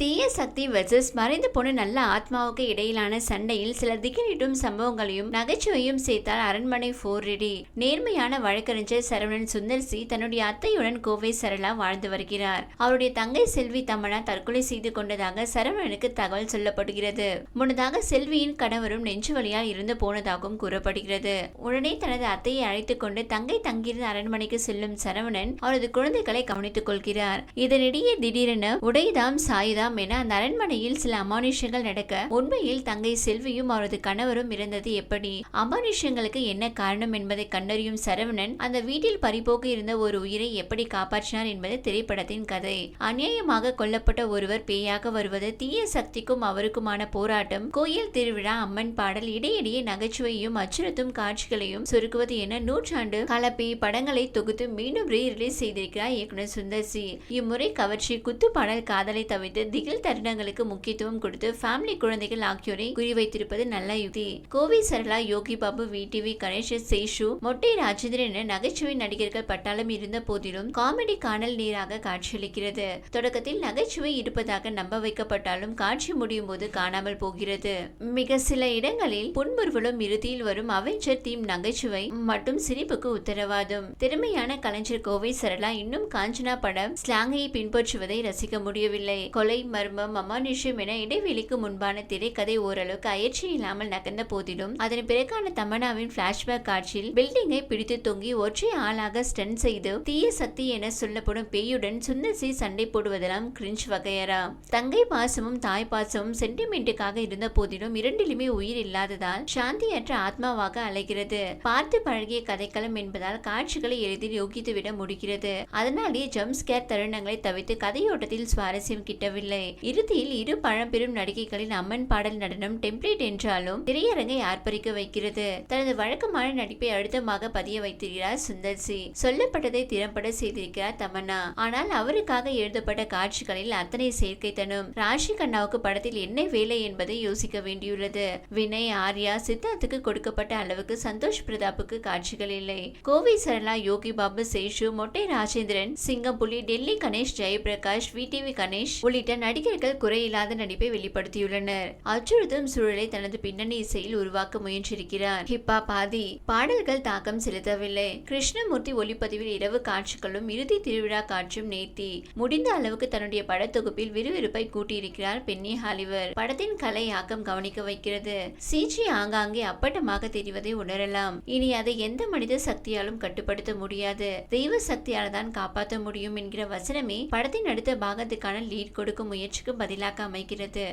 தீய சக்தி வெர்சஸ் மறைந்து போன நல்ல ஆத்மாவுக்கு இடையிலான சண்டையில் சில திகிலிட்டும் சம்பவங்களையும் நகைச்சுவையும் சேர்த்தால் அரண்மனை போர் ரெடி. நேர்மையான வழக்கறிஞர் சரவணன் சுந்தர்சி தன்னுடைய அத்தையுடன் கோவை சரளா வாழ்ந்து வருகிறார். அவருடைய தங்கை செல்வி தமனா தற்கொலை செய்து கொண்டதாக சரவணனுக்கு தகவல் சொல்லப்படுகிறது. முன்னதாக செல்வியின் கணவரும் நெஞ்சு வழியால் இருந்து போனதாகவும் கூறப்படுகிறது. உடனே தனது அத்தையை அழைத்துக் கொண்டு தங்கை தங்கியிருந்த அரண்மனைக்கு செல்லும் சரவணன் அவரது குழந்தைகளை கவனித்துக் கொள்கிறார். இதனிடையே திடீரென உடைதாம் சாயுதாம் என அந்த அரண்மனையில் சில அமானுஷங்கள் நடக்க உண்மையில் தங்கை செல்வியும் அவரது கணவரும் இருந்தது எப்படி? அமானுஷங்களுக்கு என்ன காரணம் என்பதை கண்டறியும் சரவணன் அந்த வீட்டில் பறிபோக்கு இருந்த ஒரு உயிரை எப்படி காப்பாற்றினார் என்பது திரைப்படத்தின் கதை. அநியாயமாக கொல்லப்பட்ட ஒருவர் பேயாக வருவது தீய சக்திக்கும் அவருக்குமான போராட்டம் கோயில் திருவிழா அம்மன் பாடல் இடையிடையே நகைச்சுவையும் அச்சுறுத்தும் காட்சிகளையும் சுருக்குவது என நூற்றாண்டு கலப்பி படங்களை தொகுத்து மீண்டும் ரீ ரிலீஸ் செய்திருக்கிறார் இயக்குனர் சுந்தர் சி. இம்முறை கவர்ச்சி குத்து பாடல் காதலை தவிர்த்து திகில் தருணங்களுக்கு முக்கியத்துவம் கொடுத்து ஃபேமிலி குழந்தைகள் ஆகியோரை குறிவைத்திருப்பது நல்ல யுக்தி. கோவி சரளா யோகி பாபு விடிவி கணேஷ் சேஷு மொட்டை ராஜேந்திரன் என நகைச்சுவை நடிகர்கள் பட்டாளம் இருந்த போதிலும் காமெடி காணல் நீராக காட்சியளிக்கிறது. தொடக்கத்தில் நகைச்சுவை இருப்பதாக நம்ப வைக்கப்பட்டாலும் காட்சி முடியும் போது காணாமல் போகிறது. மிக சில இடங்களில் புன்முறுவலும் இறுதியில் வரும் அவெஞ்சர் தீம் நகைச்சுவை மற்றும் சிரிப்புக்கு உத்தரவாதம். திறமையான கலைஞர் கோவை சரளா இன்னும் காஞ்சனா படம் ஸ்லாங்கை பின்பற்றுவதை ரசிக்க முடியவில்லை. கொலை மர்மம் அமானுஷ்யம் என இடைவெளிக்கு முன்பான திரைக்கதை ஓரளவுக்கு அயற்சி இல்லாமல் நகர்ந்த போதிலும் அதன் பிறகான தமன்னாவின் பிளாஷ்பேக் காட்சியில் பில்டிங்கை பிடித்து தொங்கி ஒற்றை ஆளாக ஸ்டன் செய்து தீய சக்தி என சொல்லப்படும் பேயுடன் சுந்தர்சி சண்டை போடுவதெல்லாம் கிரிஞ்ச் வகையரா தங்கை பாசமும் தாய் பாசமும் சென்டிமெண்ட்டுக்காக இருந்த போதிலும் இரண்டிலுமே உயிர் இல்லாததால் சாந்தியற்ற ஆத்மாவாக அலைகிறது. பார்த்து பழகிய கதைக்களம் என்பதால் காட்சிகளை எளிதில் யோகித்துவிட முடிகிறது. அதனாலேயே ஜம்ப் ஸ்கேர் தருணங்களை தவிர்த்து கதையோட்டத்தில் சுவாரஸ்யம் கிட்டவில்லை. இறுதியில் இரு பழம்பெரும் நடிகைகளின் அம்மன் பாடல் நடனம் டெம்ப்ளேட் என்றாலும் திரையரங்கை ஆர்ப்பரிக்க வைக்கிறது. தனது வழக்கமான நடிப்பை அழுத்தமாக பதிய வைத்திருக்கிறார் சுந்தர்சி சொல்லப்பட்டதை திறம்பட செய்திருக்கிறார் தமன்னா. ஆனால் அவருக்காக எழுதப்பட்ட காட்சிகளில் அத்தனை சேர்க்கைத்தனம் ராஷி கண்ணாவுக்கு படத்தில் என்ன வேலை என்பதை யோசிக்க வேண்டியுள்ளது. வினய் ஆர்யா சித்தார்த்துக்கு கொடுக்கப்பட்ட அளவுக்கு சந்தோஷ் பிரதாப்புக்கு காட்சிகள் இல்லை. கோவை சரளா யோகி பாபு சேஷு மொட்டை ராஜேந்திரன் சிங்கம்புலி டெல்லி கணேஷ் ஜெயபிரகாஷ் விடிவி கணேஷ் உள்ளிட்ட நடிகர்கள் குறையில்லாத நடிப்பை வெளிப்படுத்தியுள்ளனர். அச்சுறுத்தும் சூழலை தனது பின்னணி இசையில் உருவாக்க முயன்றிருக்கிறார். ஹிப்பா பாதி பாடல்கள் தாக்கம் செலுத்தவில்லை. கிருஷ்ணமூர்த்தி ஒளிப்பதிவில் இரவு காட்சிகளும் இறுதி திருவிழா காட்சியும் நேர்த்தி. முடிந்த அளவுக்கு தன்னுடைய படத்தொகுப்பில் விறுவிறுப்பை கூட்டியிருக்கிறார் பென்னி ஹாலிவர். படத்தின் கலை ஆக்கம் கவனிக்க வைக்கிறது. சிஜி ஆங்காங்கே அப்பட்டமாக தெரிவதை உணரலாம். இனி அதை எந்த மனித சக்தியாலும் கட்டுப்படுத்த முடியாது. தெய்வ சக்தியால் தான் காப்பாற்ற முடியும் என்கிற வசனமே படத்தின் அடுத்த பாகத்துக்கான லீட் கொடுக்கும் முயற்சிக்கு பதிலாக அமைகிறது.